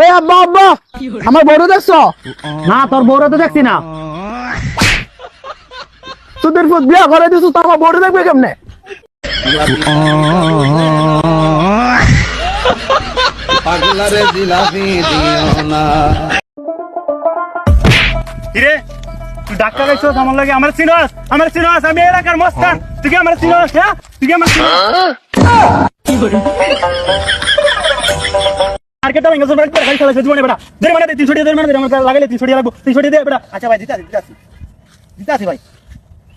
ওই আব্বা আব্বা, আমার বড় দেখছ? না, তোর বড় তো দেখছি না। তোদের বিয়া করে দিছো, তো আমার বড় দেখবে কেমনে? পাগলারে জিলাপি দিও না। হিরে তুই ডাক্তার গাইছো আমার লাগে? আমার চিনস আমার চিনস, আমি এলাকার মস্তান। তুই কি আমার চিনস হ্যাঁ? তুই কি আমার চিনস? মার্কেটটা ভেঙে সব গাড়ি চালাইছে জীবনে বেটা। মানে মানে লাগাইলে লাগবো। দিয়ে বেটা। আচ্ছা ভাই ভাই।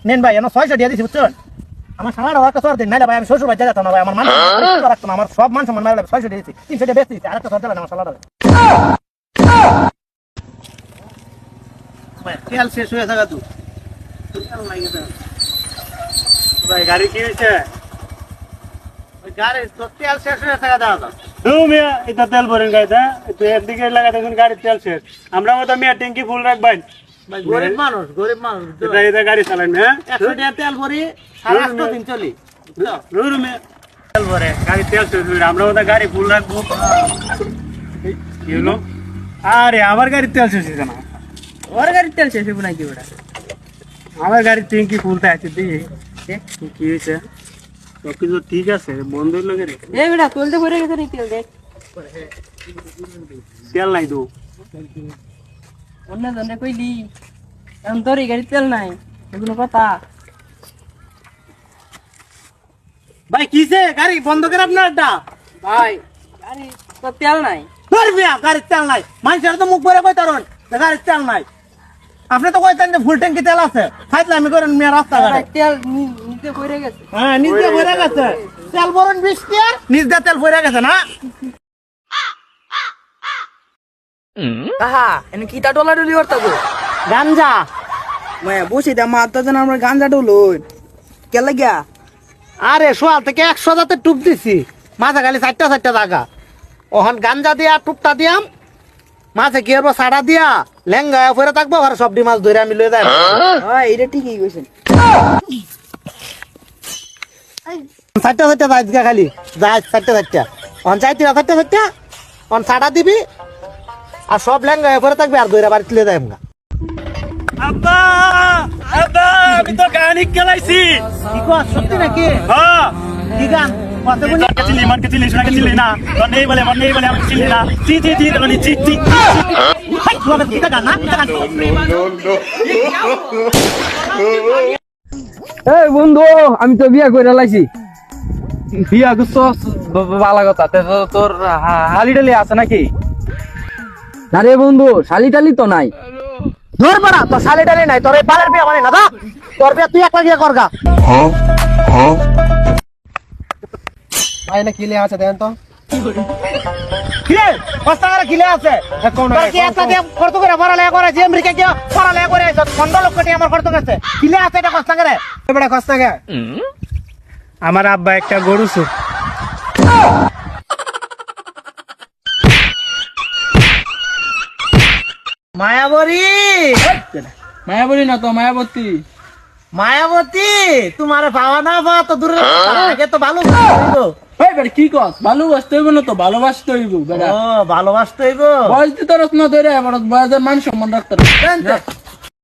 নেন ভাই দিছি আমার সারাটা ওয়ার্কা সর দিন নাইলে ভাই আমি শ্বশুর ভাই যেতাম না ভাই আমার মান সম্মান রাখতাম আমার সব মান সম্মান মারলে ছয়শো দিয়ে দিছি তিনশো দিয়ে বেশি দিছি আরেকটা সর দিলাম আমার সালাটা তেল শেষ হয়ে থাকা তুই ভাই গাড়ি কি হয়েছে? গাড়ি তো তেল শেষ হয়ে থাকা দাদা তুমি এটা তেল ভরেন গাড়িতে তুই একদিকে লাগা দেখুন গাড়ির তেল শেষ। আমরা মতো মেয়ে ট্যাঙ্কি ফুল রাখবেন। গরিব মানুষ গরিব মানুষ এটা এটা গাড়ি চালান হ্যাঁ একশো টাকা তেল ভরি সাড়ে আটশো দিন চলি? রুর তেল ভরে গাড়ি তেল হয়ে আমরা মতো গাড়ি ফুল রাখব। কি হলো? আরে আমার গাড়ির তেল শেষ না। ওর গাড়ির তেল শেষ হইব নাকি ওটা আমার গাড়ির ট্যাঙ্কি ফুলতে আছে দেখি। কি হয়েছে? সব কিছু ঠিক আছে বন্ধ হইল রে এ বেটা তুলতে ভরে গেছে রে তেল দেখ তেল নাই তো। অন্য জনে কইলি এখন তোর এই গাড়ির তেল নাই এগুলো কথা ভাই কিসে? গাড়ি বন্ধ করে আপনার আড্ডা ভাই গাড়ি তোর তেল নাই। ধরবি গাড়ির তেল নাই। মানুষের তো মুখ ভরে কই তারন গাড়ির তেল নাই। আপনি তো কইতেন যে ফুল ট্যাঙ্কি তেল আছে। খাইতে আমি করেন মেয়ে রাস্তা ঘাটে তেল নি- নিচে পড়ে গেছে। হ্যাঁ নিজ দিয়ে ভরে গেছে। তেল বরণ নিজ দিয়ে তেল ভরে গেছে না? কাহা এনে কিটা ডলা ডলি করতে গো? গাঞ্জা। মায়া বসে দা মা তো আমরা গাঞ্জা ডলো। কে লাগিয়া? আরে সোয়াল থেকে একশো যাতে টুপ দিছি। মাথা খালি চারটা চারটা জায়গা ওহন গাঞ্জা দিয়া টুপটা দিয়াম। মাছে কি হব সাড়া দিয়া। লেঙ্গা ফেরে থাকব আর সবটি মাছ ধরে আমি লয়ে যাই এটা ঠিকই কইছেন। চারটা চারটা যাইজগা খালি। যাই চারটা চারটা। অন চাইতি না চারটা চারটা? অন সাড়া দিবি আর সব লেঙ্গা ফেরে থাকবে আর ধরে বাড়িতে লয়ে যাই আমরা আব্বা আব্বা আমি তো গান গেলাইছি কি কর সত্যি নাকি? হ্যাঁ। কি গান? কত বলি শোনা না। তো নেই বলে আমার নেই বলে আমার চিলি না। চি চি চি তো চি চি কি গান না? কি গান। এই বন্ধু আমি তো বিয়া করে লাইছি। বিয়া করছ ভালো কথা। তোর হালি টালি আছে নাকি? না রে বন্ধু শালি টালি তো নাই। ধর পারা তোর শালি টালি নাই তোর এই বালের বিয়া মানে না দা তোর বিয়া তুই একলা গিয়ে করগা ভাই না কিলে আছে দেন তো। কিরে? কষ্ট করে কিলে আছে? কোন কি একটা দিয়ে খরচ করে পড়ালেখা করে যে আমেরিকা গিয়ে পড়ালেখা করে পনেরো লক্ষ টাকা আমার গেছে কিলে আছে এটা কষ্ট করে? বেটা কষ্ট গে আমার আব্বা একটা গরু মায়াবরী মায়াবতী না তো মায়াবতী। মায়াবতী তোমার পাওয়া না পাওয়া তো দূরে আগে তো ভালো হইবো। এই বেটা কি কস? ভালোবাসতে হইব না তো ভালোবাসতে হইব বেটা। ও ভালোবাসতে হইব। বয়স দিতে রস ধরে বয়সের মান সম্মান রাখতে?